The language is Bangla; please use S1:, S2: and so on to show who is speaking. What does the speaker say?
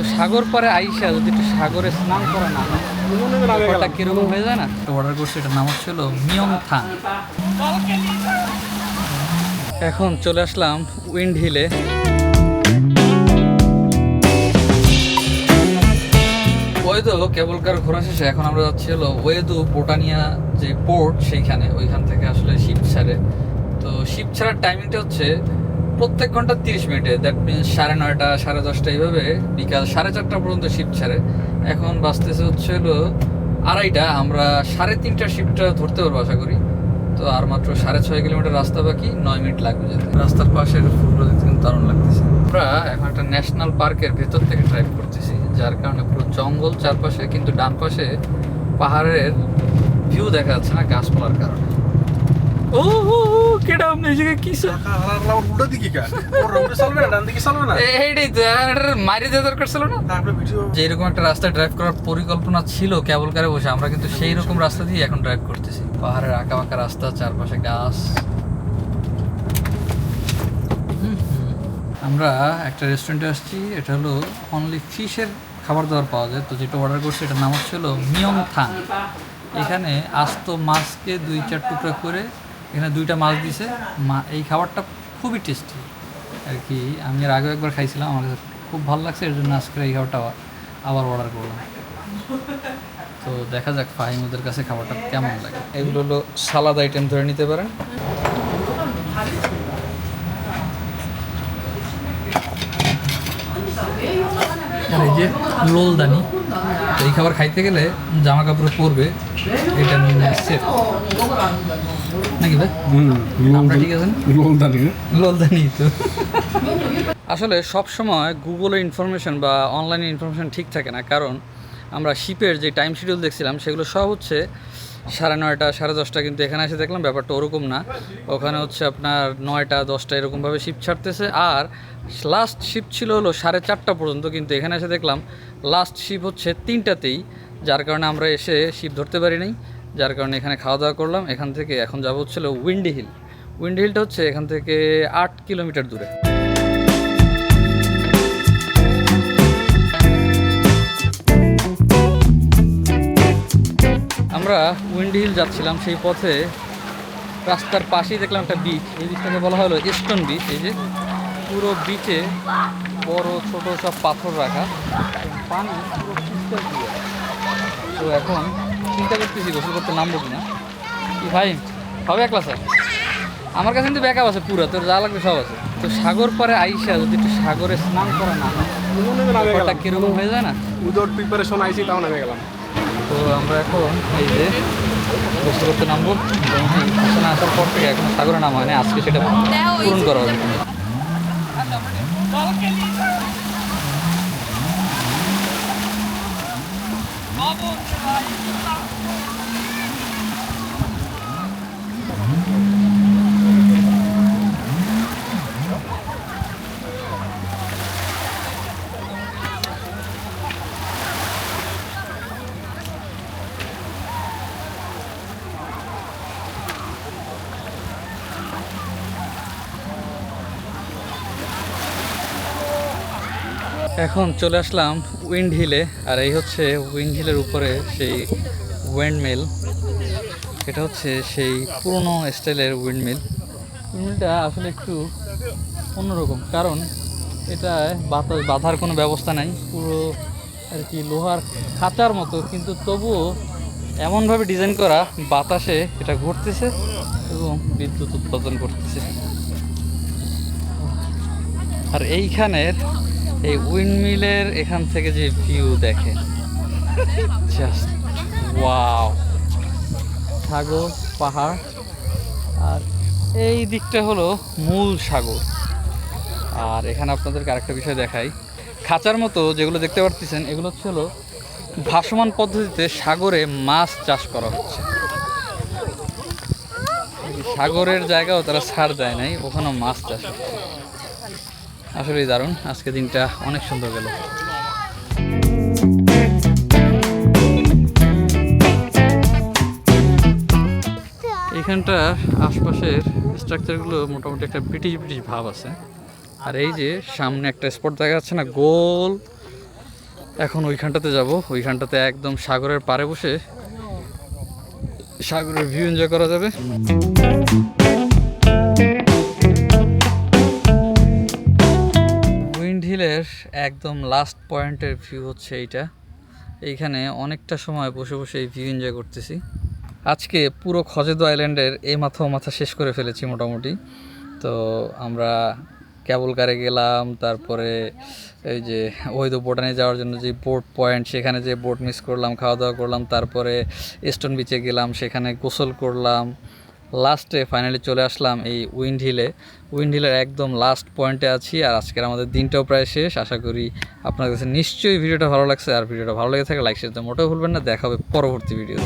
S1: তো সাগর পরে আইসা যদি একটু সাগরে স্নান করে না ব্যাপারটা কীরকম হয়ে যায় না? অর্ডার করছি এটার নাম হচ্ছিল মিয়ং থাং এখন চলে আসলাম উইন্ড হিলে। ওয়েদো কেবল কার ঘোরা শেষে এখন আমরা যাচ্ছি হলো ওয়েদু পোটানিয়া যে পোর্ট সেইখানে ওইখান থেকে আসলে শিপ ছাড়ে। তো শিপ ছাড়ার টাইমিংটা হচ্ছে প্রত্যেক ঘণ্টা তিরিশ মিনিটে। দ্যাট মিনস সাড়ে নয়টা, সাড়ে দশটা এইভাবে বিকাল সাড়ে চারটা পর্যন্ত শিপ ছাড়ে। এখন বাঁচতেছে হচ্ছে হলো আড়াইটা, আমরা সাড়ে তিনটা শিপটা ধরতে পারব আশা করি। তো আর মাত্র সাড়ে ছয় কিলোমিটার রাস্তা বাকি, নয় মিনিট লাগবে যেতে। রাস্তার পাশের ফুলগুলো দেখতে কিন্তু দারুণ লাগতেছে। আমরা এখন একটা ন্যাশনাল পার্কের ভেতর থেকে ড্রাইভ করতেছি, যার কারণে পুরো জঙ্গল চারপাশে, কিন্তু ডান পাশে পাহাড়ের ভিউ দেখা যাচ্ছে না গাছপালার কারণে। ও কেডা জায়গায় কি
S2: উল্টো দিকে কা ওর রোডে চলবে না ডান দিকে চলবে না?
S1: এইটাই তো এটার মারি দেওয়া দরকার ছিল না?
S2: তারপরে ভিডিও
S1: যে এরকম একটা রাস্তায় ড্রাইভ করার পরিকল্পনা ছিল কেবল কারে বসে আমরা কিন্তু সেই রকম রাস্তা দিয়ে এখন ড্রাইভ করতেছি। পাহাড়ের আঁকা বাঁকা রাস্তা চারপাশে গাছ। আমরা একটা রেস্টুরেন্টে আসছি এটা হলো অনলি ফিশের খাবার দাবার পাওয়া যায়। তো যেটা অর্ডার করছি এটার নাম হচ্ছে হলো মিয়ং থাং এখানে আস্ত মাছকে দুই চার টুকরা করে এখানে দুইটা মাছ দিছে। মা এই খাবারটা খুবই টেস্টি আর কি আমি এর আগেও একবার খাইছিলাম আমার কাছে খুব ভালো লাগছে এর জন্য আজকে এই খাবারটা আবার- অর্ডার করলাম। তো দেখা যাক ফাহিম ওদের কাছে খাবারটা কেমন লাগে। এগুলো হলো সালাদ আইটেম ধরে নিতে পারেন। আর এই যে রোলদানি এই খাবার খাইতে গেলে জামা কাপড় পরবে এটা নিয়ে সেফ নাকি ভাই? আমরা ঠিক আছেন? লোলদানি তো। আসলে সব সময় গুগলের ইনফরমেশন বা অনলাইনে ইনফরমেশন ঠিক থাকে না কারণ আমরা শিপের যে টাইম শিডিউল দেখছিলাম সেগুলো সব হচ্ছে সাড়ে নয়টা সাড়ে দশটা কিন্তু এখানে এসে দেখলাম ব্যাপারটা ওরকম না। ওখানে হচ্ছে আপনার নয়টা দশটা এরকমভাবে শিপ ছাড়তেছে। আর লাস্ট শিপ ছিল হলো সাড়ে চারটা পর্যন্ত কিন্তু এখানে এসে দেখলাম লাস্ট শিপ হচ্ছে তিনটাতেই, যার কারণে আমরা এসে শিপ ধরতে পারি নাই যার কারণে এখানে খাওয়া দাওয়া করলাম। এখান থেকে এখন যাব হচ্ছিল উইন্ডি হিল উইন্ডি হিলটা হচ্ছে এখান থেকে আট কিলোমিটার দূরে। আমরা উইন্ডি হিল যাচ্ছিলাম সেই পথে। রাস্তার পাশেই দেখলাম একটা বিচ এই বিচটাকে বলা হলো স্টোন বিচ এই যে পুরো বিচে বড়, ছোট সব পাথর রাখা। পানি পুরো crystal clear। তো এখন চিন্তা করতেছি গোসল করতে নামবো কিনা। কি ভাই হবে একলা স্যার আমার কাছে কিন্তু ব্যাকআপ আছে পুরো তোর যা লাগবে সব আছে। তো সাগর পরে আইসা যদি একটু সাগরে স্নান করা না ব্যাপারটা কীরকম হয়ে যায় না?
S2: উইদাউট প্রিপারেশন আইসি তাও নামে গেলাম।
S1: তো আমরা এখন এই যে গোসল করতে নামবো। এবং এখানে আসার পর থেকে এখন সাগরে নামা হয়নি আজকে সেটা পূরণ করা হবে। Bravo, c'est là, il est là. এখন চলে আসলাম উইন্ড হিলে আর এই হচ্ছে উইন্ড হিলের উপরে সেই উইন্ড মিল এটা হচ্ছে সেই পুরনো স্টাইলের উইন্ড মিল উইন্ডমিলটা আসলে একটু অন্যরকম, কারণ এটা বাতাস, বাঁধার কোনো ব্যবস্থা নাই, পুরো আর কি লোহার খাঁচার মতো, কিন্তু তবুও এমনভাবে ডিজাইন করা বাতাসে এটা ঘুরতেছে এবং বিদ্যুৎ উৎপাদন করতেছে। আর এইখানের এই উইন্ডমিলের এখান থেকে যে ভিউ দেখে জাস্ট ওয়াও সাগর, পাহাড়। আর এই দিকটা হলো মূল সাগর। আর এখানে আপনাদেরকে আরেকটা বিষয় দেখাই। খাঁচার মতো যেগুলো দেখতে পারতেছেন, এগুলো হচ্ছে হলো ভাসমান পদ্ধতিতে সাগরে মাছ চাষ করা হচ্ছে। সাগরের জায়গাও তারা ছাড় দেয় নাই, ওখানেও মাছ চাষ হচ্ছে। আসলেই দারুণ। আজকে দিনটা অনেক সুন্দর গেল। এখানটার আশপাশের স্ট্রাকচারগুলো মোটামুটি একটা ব্রিটিশ ব্রিটিশ ভাব আছে। আর এই যে সামনে একটা স্পট দেখা যাচ্ছে না, গোল। এখন ওইখানটাতে যাব। ওইখানটাতে একদম সাগরের পাড়ে বসে সাগরের ভিউ এনজয় করা যাবে। উইন্ড একদম লাস্ট পয়েন্টের ভিউ হচ্ছে এইটা। এইখানে অনেকটা সময় বসে বসে এই ভিউ এনজয় করতেছি। আজকে পুরো খজেদো আইল্যান্ডের এই মাথা মাথা শেষ করে ফেলেছি মোটামুটি। তো আমরা ক্যাবল কারে গেলাম, তারপরে এই যে ওইদো বোটানে যাওয়ার জন্য যে বোট পয়েন্ট সেখানে যে বোট মিস করলাম, খাওয়া দাওয়া করলাম, তারপরে স্টোন বিচে গেলাম, সেখানে গোসল করলাম লাস্টে ফাইনালি চলে আসলাম এই উইন্ড হিলে উইন্ড হিলের একদম লাস্ট পয়েন্টে আছি আর আজকের আমাদের দিনটাও প্রায় শেষ। আশা করি আপনার কাছে নিশ্চয়ই ভিডিওটা ভালো লাগছে। আর ভিডিওটা ভালো লেগে থাকে লাইক শেয়ার মোটেও ভুলবেন না। দেখা হবে পরবর্তী ভিডিও